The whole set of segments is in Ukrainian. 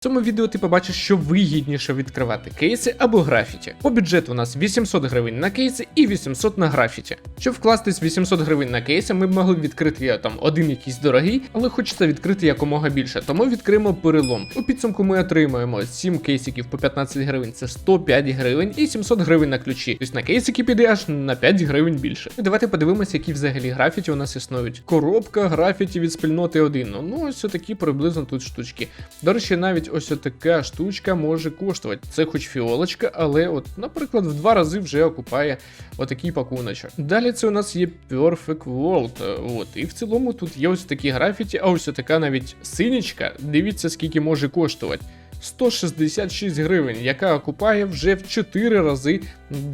В цьому відео ти побачиш, що вигідніше відкривати кейси або графіті. По бюджету у нас 800 гривень на кейси і 800 на графіті. Щоб вкластись 800 гривень на кейси, ми б могли відкрити там один якийсь дорогий, але хочеться відкрити якомога більше. Тому відкриємо перелом. У підсумку ми отримаємо 7 кейсиків по 15 гривень, це 105 гривень, і 700 гривень на ключі. Тобто на кейсики піде аж на 5 гривень більше. І давайте подивимося, які взагалі графіті у нас існують. Коробка графіті від спільноти 1. Ну ось такі приблизно тут штучки. До речі, навіть ось така штучка може коштувати. Це хоч фіолочка, але, от, наприклад, в два рази вже окупає отакий пакуночок. Далі це у нас є Perfect World. От, і в цілому тут є ось такі графіті, а ось така навіть синічка. Дивіться, скільки може коштувати. 166 гривень, яка окупає вже в 4 рази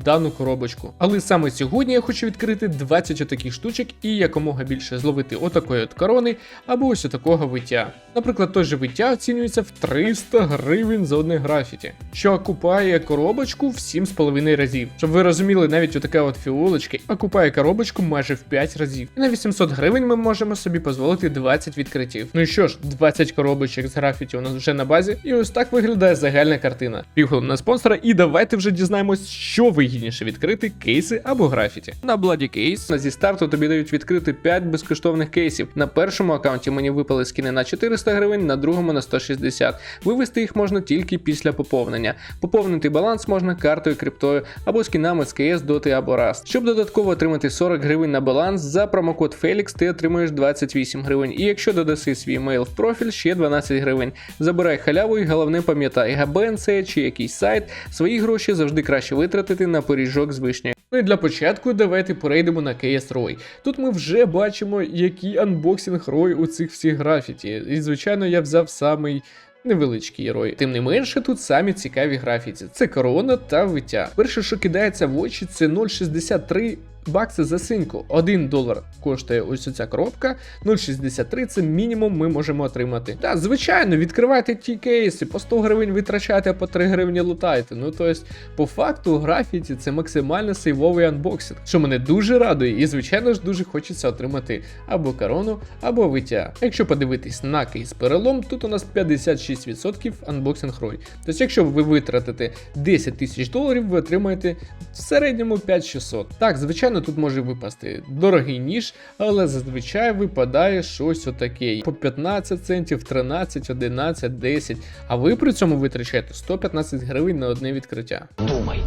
дану коробочку. Але саме сьогодні я хочу відкрити 20 отаких штучок і якомога більше зловити отакої от корони або ось такого виття. Наприклад, той же виття оцінюється в 300 гривень за одне графіті, що окупає коробочку в 7,5 разів. Щоб ви розуміли, навіть отака от фіолочка окупає коробочку майже в 5 разів. І на 800 гривень ми можемо собі дозволити 20 відкриттів. Ну і що ж, 20 коробочок з графіті у нас вже на базі, і ось так виглядає загальна картина. Півхвилин на спонсора, і давайте вже дізнаємось, що вигідніше відкрити кейси або графіті. На Bloody Case зі старту тобі дають відкрити 5 безкоштовних кейсів. На першому аккаунті мені випали скіни на 400 гривень, на другому на 160. Вивести їх можна тільки після поповнення. Поповнити баланс можна картою, криптою або скінами з КС, Доти або Rust. Щоб додатково отримати 40 гривень на баланс, за промокод Felix ти отримуєш 28 гривень. І якщо додаси свій емейл в профіль, ще 12 гривень. Забирай халяву і головне пам'ятай, це чи якийсь сайт, свої гроші завжди краще витратити на пиріжок з вишнею. Ну і для початку давайте перейдемо на KS Roy. Тут ми вже бачимо, який анбоксинг Roy у цих всіх графіті. І звичайно, я взяв самий. Невеличкий рой. Тим не менше, тут самі цікаві графіті. Це корона та виття. Перше, що кидається в очі, це 0,63 бакси за синьку. 1 долар коштує ось ця коробка. 0,63 це мінімум ми можемо отримати. Та, звичайно, відкривайте ті кейси, по 100 гривень витрачайте, а по 3 гривні лутайте. Ну тобто, по факту, графіті це максимально сейвовий анбоксинг, що мене дуже радує, і звичайно ж дуже хочеться отримати або корону, або виття. Якщо подивитись на кейс перелом, тут у нас 56% анбоксинг рой. Тобто, якщо ви витратите 10 тисяч доларів, ви отримаєте в середньому 5600. Так, звичайно, тут може випасти дорогий ніж, але зазвичай випадає щось отаке. По 15 центів, 13, 11, 10. А ви при цьому витрачаєте 115 гривень на одне відкриття. Думай,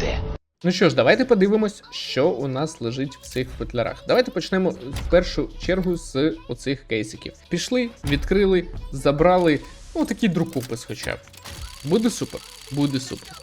де? Ну що ж, давайте подивимось, що у нас лежить в цих футлярах. Давайте почнемо в першу чергу з оцих кейсиків. Пішли, відкрили, забрали. Ну, такий друкопис хоча б. Буде супер, буде супер.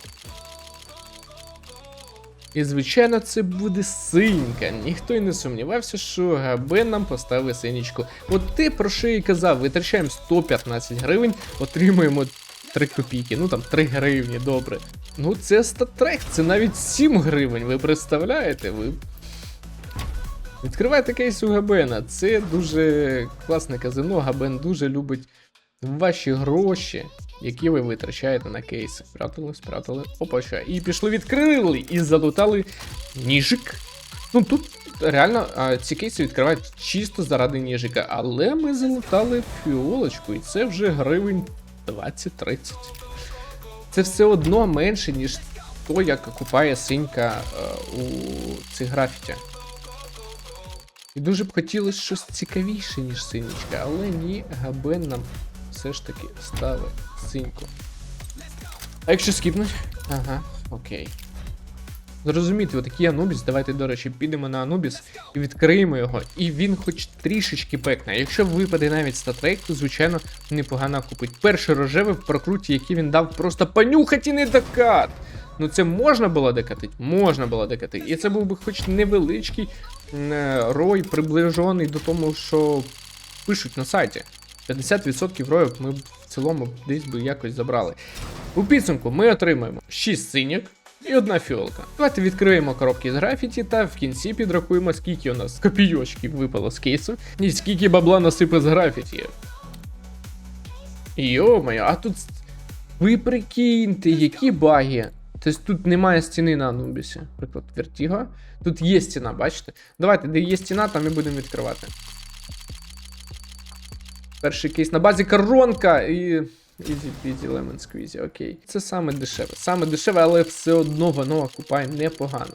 І, звичайно, це буде синька. Ніхто й не сумнівався, що Габен нам поставить синічку. От ти про що і казав, витрачаємо 115 гривень, отримуємо 3 копійки, ну там 3 гривні, добре. Ну це статрек, це навіть 7 гривень, ви представляєте? Ви Відкривайте кейс у Габена. Це дуже класне казино. Габен дуже любить ваші гроші, які ви витрачаєте на кейси. Спрятали, спрятали. Опа, що. І пішли відкрили і залутали ніжик. Ну тут реально а, ці кейси відкривають чисто заради ніжика, але ми залутали фіолочку, і це вже гривень 20-30. Це все одно менше, ніж то, як купає синька е, у цих графіті. І дуже б хотілося щось цікавіше, ніж синічка, але ні, Габен нам все ж таки ставить синьку. А якщо скіпнуть? Ага, окей. Зрозуміти, отакий Анубіс, давайте, до речі, підемо на Анубіс і відкриємо його. І він хоч трішечки пекне. Якщо випаде навіть статрейк, то звичайно непогано купить. Перший рожевий в прокруті, який він дав, просто понюхать і не докат. Ну це можна було докатити? Можна було докатити. І це був би хоч невеличкий е, рой, приближений до того, що пишуть на сайті. 50% роїв ми в цілому десь би якось забрали. У підсумку ми отримаємо 6 синьок і одна фіолка. Давайте відкриємо коробки з графіті та в кінці підрахуємо, скільки у нас копійочків випало з кейсу, і скільки бабла насипе з графіті. Йо-моє, а тут. Ви прикиньте, які баги. Тобто тут немає стіни на Анубісі. Наприклад, Вертіго. Тут є стіна, бачите? Давайте, де є стіна, там і будемо відкривати. Перший кейс на базі коронка і Easy peasy lemon squeezy, окей. Це саме дешеве. Саме дешеве, але все одно воно окупає непогано.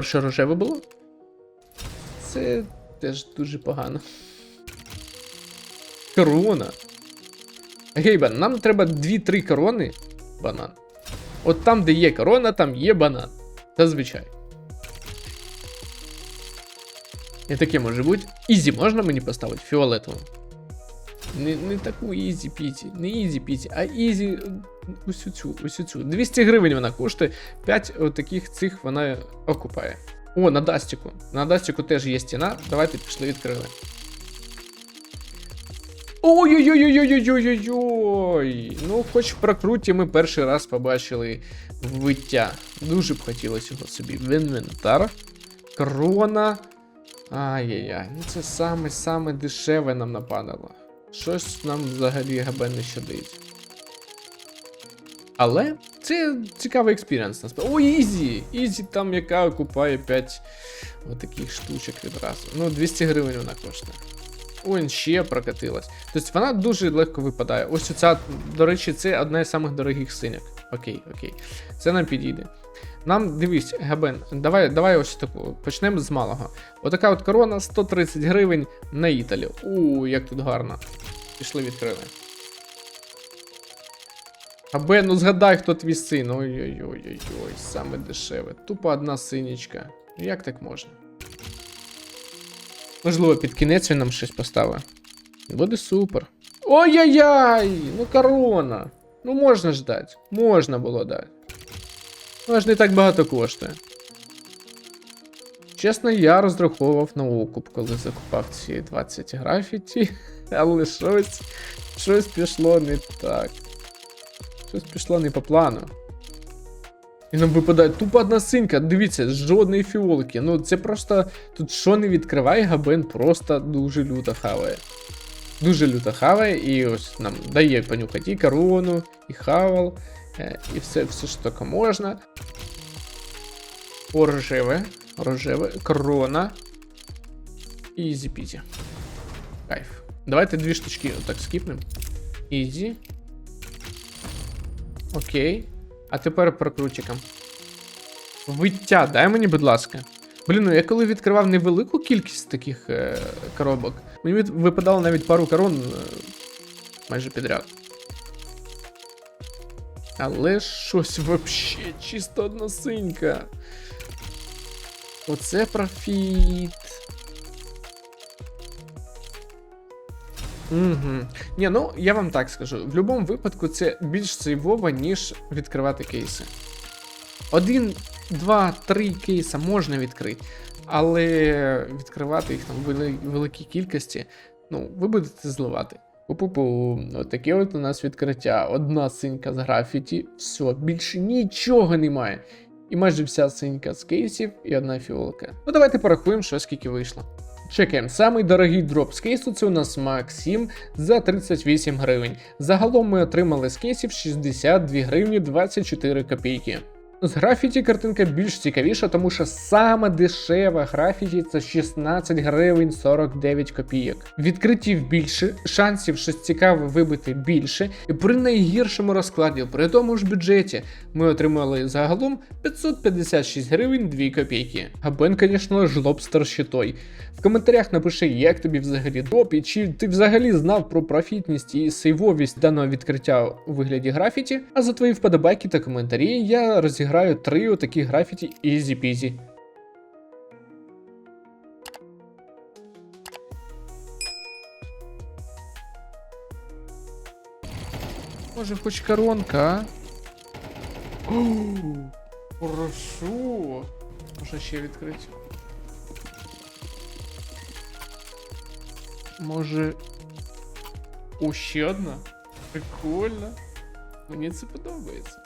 Що рожеве було? Це теж дуже погано. Корона. Гейбан, нам треба 2-3 корони. Банан. От там, де є корона, там є банан. Зазвичай. І таке може бути. Ізі можна мені поставити фіолетову? Не, не таку ізі піті, не ізі піті, а ізі е, ось цю, ось цю. 200 гривень вона коштує. 5 таких цих вона окупає. О, на Дастіку. На Дастіку теж є стіна. Давайте пішли відкрили. Ой-ой-ой-ой-ой-ой-ой-ой. Ну, хоч в прокруті ми перший раз побачили виття. Дуже б хотілося його собі в інвентар. Крона. Ай-яй-яй, ну це саме-саме дешеве нам нападало. Щось нам взагалі ГБ не щадить. Але це цікавий експіріенс насправді. О, Ізі! Ізі там, яка окупає 5 отаких штучок відразу. Ну, 200 гривень вона коштує. Ой, ще прокатилась. Тобто вона дуже легко випадає. Ось оця, до речі, це одна з самих дорогих синяк. Окей, окей. Це нам підійде. Нам дивись, Габен, давай давай ось таку. Почнемо з малого. Отака от корона 130 гривень на Італі. У, як тут гарно. Пішли відкрили. Габен, ну згадай, хто твій син. Ой-ой-ой, ой саме дешеве. Тупо одна синічка. Як так можна? Можливо, під кінець він нам щось поставив. Буде супер. Ой-яй-яй! Ну корона! Ну можна ж дати. Можна було дати. Вона ж не так багато коштує. Чесно, я розраховував на окуп, коли закупав ці 20 графіті, але щось, щось пішло не так. Щось пішло не по плану. І нам випадає тупо одна синька. Дивіться, жодної фіолки. Ну це просто. Тут що не відкриває, Габен просто дуже люто хаває. Дуже люто хаває, і ось нам дає понюхати і корону, і хавал, е, і все, все що таке можна. О, рожеве, рожеве, корона. Ізі пізі. Кайф. Давайте дві штучки отак скіпнемо. Ізі. Окей. А тепер прокрутиком. Виття, дай мені, будь ласка. Блін, ну я коли відкривав невелику кількість таких е, коробок, мені випадало навіть пару корон е, майже підряд. Але щось вообще чисто односинька. Оце профіт. Угу. Ні, ну я вам так скажу. В будь-якому випадку це більш сейвово, ніж відкривати кейси. Один, два, три кейса можна відкрити, але відкривати їх там в великій кількості, ну, ви будете зливати. Пу-пу-пу, отаке от у нас відкриття. Одна синька з графіті, все, більше нічого немає. І майже вся синька з кейсів і одна фіолка. Ну давайте порахуємо, що скільки вийшло. Чекаємо, самий дорогий дроп з кейсу це у нас Max 7 за 38 гривень. Загалом ми отримали з кейсів 62 гривні 24 копійки. З графіті картинка більш цікавіша, тому що саме дешева графіті це 16 гривень 49 копійок. Відкриттів більше, шансів щось цікаве вибити більше, і при найгіршому розкладі, при тому ж бюджеті, ми отримали загалом 556 гривень 2 копійки. Габен, звісно, жлоб старщитой. В коментарях напиши, як тобі взагалі доп, чи ти взагалі знав про профітність і сейвовість даного відкриття у вигляді графіті. А за твої вподобайки та коментарі я розіграю три отакі графіті ізі-пізі. Може, хоч коронка, а? Оу, Хорошо. Може ще відкрити. Може. О, ще одна? Прикольно. Мені це подобається.